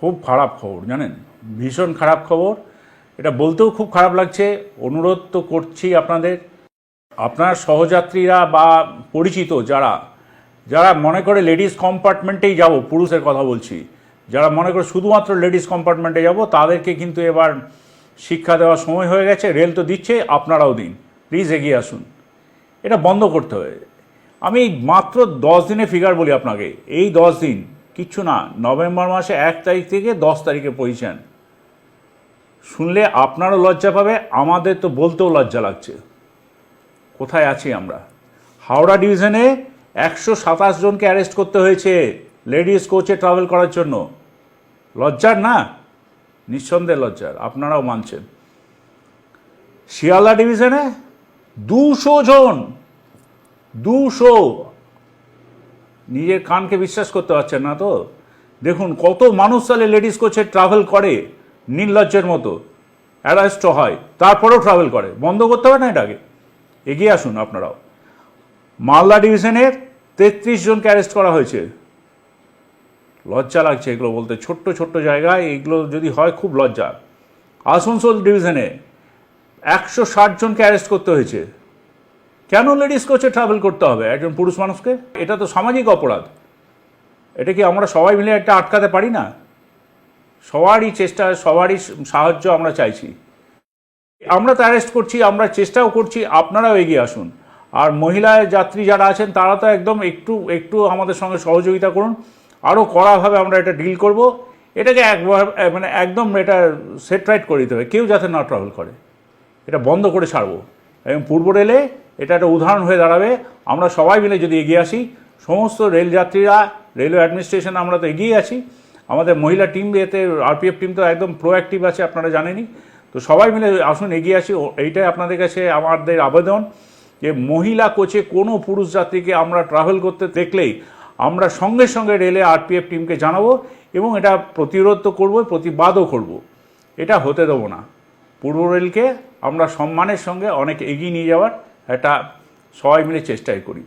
খুব খারাপ খবর, জানেন? ভীষণ খারাপ খবর। এটা বলতেও খুব খারাপ লাগছে। অনুরোধ তো করছি আপনাদের। আপনার সহযাত্রীরা বা পরিচিত যারা যারা মনে করে লেডিস কম্পার্টমেন্টেই যাব, পুরুষের কথা বলছি, যারা মনে করে শুধুমাত্র লেডিস কম্পার্টমেন্টে যাব, তাদেরকে কিন্তু এবার শিক্ষা দেওয়ার সময় হয়ে গেছে, রেল তো দিচ্ছে, আপনারাও দিন। প্লিজ এগিয়ে আসুন। এটা বন্ধ করতে হবে। আমি মাত্র দশ দিনে ফিগার বলি আপনাকে, এই দশ দিন কিচ্ছু না, নভেম্বর মাসে এক তারিখ থেকে দশ তারিখে পজিশন শুনলে আপনারও লজ্জা পাবে, আমাদের তো বলতেও লজ্জা লাগছে। কোথায় আছি আমরা? হাওড়া ডিভিশনে একশো সাতাশ জনকে অ্যারেস্ট করতে হয়েছে লেডিস কোচে ট্রাভেল করার জন্য। লজ্জার না? নিঃসন্দেহে লজ্জার, আপনারাও মানছেন। শিয়ালদা ডিভিশনে দুশো জন, দুশো নিজের কানকে বিশ্বাস করতে পারছেন না তো? দেখুন, কত মানুষ তাহলে লেডিস কোচে ট্রাভেল করে নির্লজ্জের মতো অ্যারেস্ট হয়, তারপরেও ট্রাভেল করে। বন্ধ করতে হবে না এটাকে? এগিয়ে আসুন আপনারাও। মালদা ডিভিশনের তেত্রিশ জনকে অ্যারেস্ট করা হয়েছে। লজ্জা লাগছে এগুলো বলতে। ছোট্ট ছোট্ট জায়গায় এগুলো যদি হয়, খুব লজ্জা। আসানসোল ডিভিশনে একশো ষাট জনকে অ্যারেস্ট করতে হয়েছে। কেন লেডিস কোচে ট্রাভেল করতে হবে? একজন পুরুষ মানুষকে? এটা তো সামাজিক অপরাধ। এটা কি আমরা সবাই মিলে একটা আটকাতে পারি না? সবারই চেষ্টা, সবারই সাহায্য আমরা চাইছি। আমরা তো অ্যারেস্ট করছি, আমরা চেষ্টাও করছি, আপনারাও এগিয়ে আসুন। আর মহিলা যাত্রী যারা আছেন, তারা তো একদম একটু একটু আমাদের সঙ্গে সহযোগিতা করুন। আরও কড়াভাবে আমরা এটা ডিল করব। এটাকে একবার মানে একদম এটা সেট রাইট করে দিতে হবে। কেউ যাতে না ট্রাভেল করে। এটা বন্ধ করে ছাড়বো। এবং পূর্ব রেলে এটা একটা উদাহরণ হয়ে দাঁড়াবে। আমরা সবাই মিলে যদি এগিয়ে আসি, সমস্ত রেল যাত্রীরা রেলওয়ে অ্যাডমিনিস্ট্রেশন, আমরা তো এগিয়ে আছি। আমাদের মহিলা টিম, এতে আরপিএফ টিম তো একদম প্রোঅ্যাক্টিভ আছে, আপনারা জানেনই। তো সবাই মিলে আসুন, এগিয়ে আসি। এইটাই আপনাদের কাছে আমাদের আবেদন যে মহিলা কোচে কোনো পুরুষ যাত্রীকে আমরা ট্রাভেল করতে দেখলেই আমরা সঙ্গে সঙ্গে রেলে আরপিএফ টিমকে জানাব এবং এটা প্রতিরোধ তো করব প্রতিবাদও করব। এটা হতে দেবো না। পূর্ব রেলকে আমরা সম্মানের সঙ্গে অনেক এগিয়ে নিয়ে যাওয়ার একটা সবাই মিলে চেষ্টাই করি।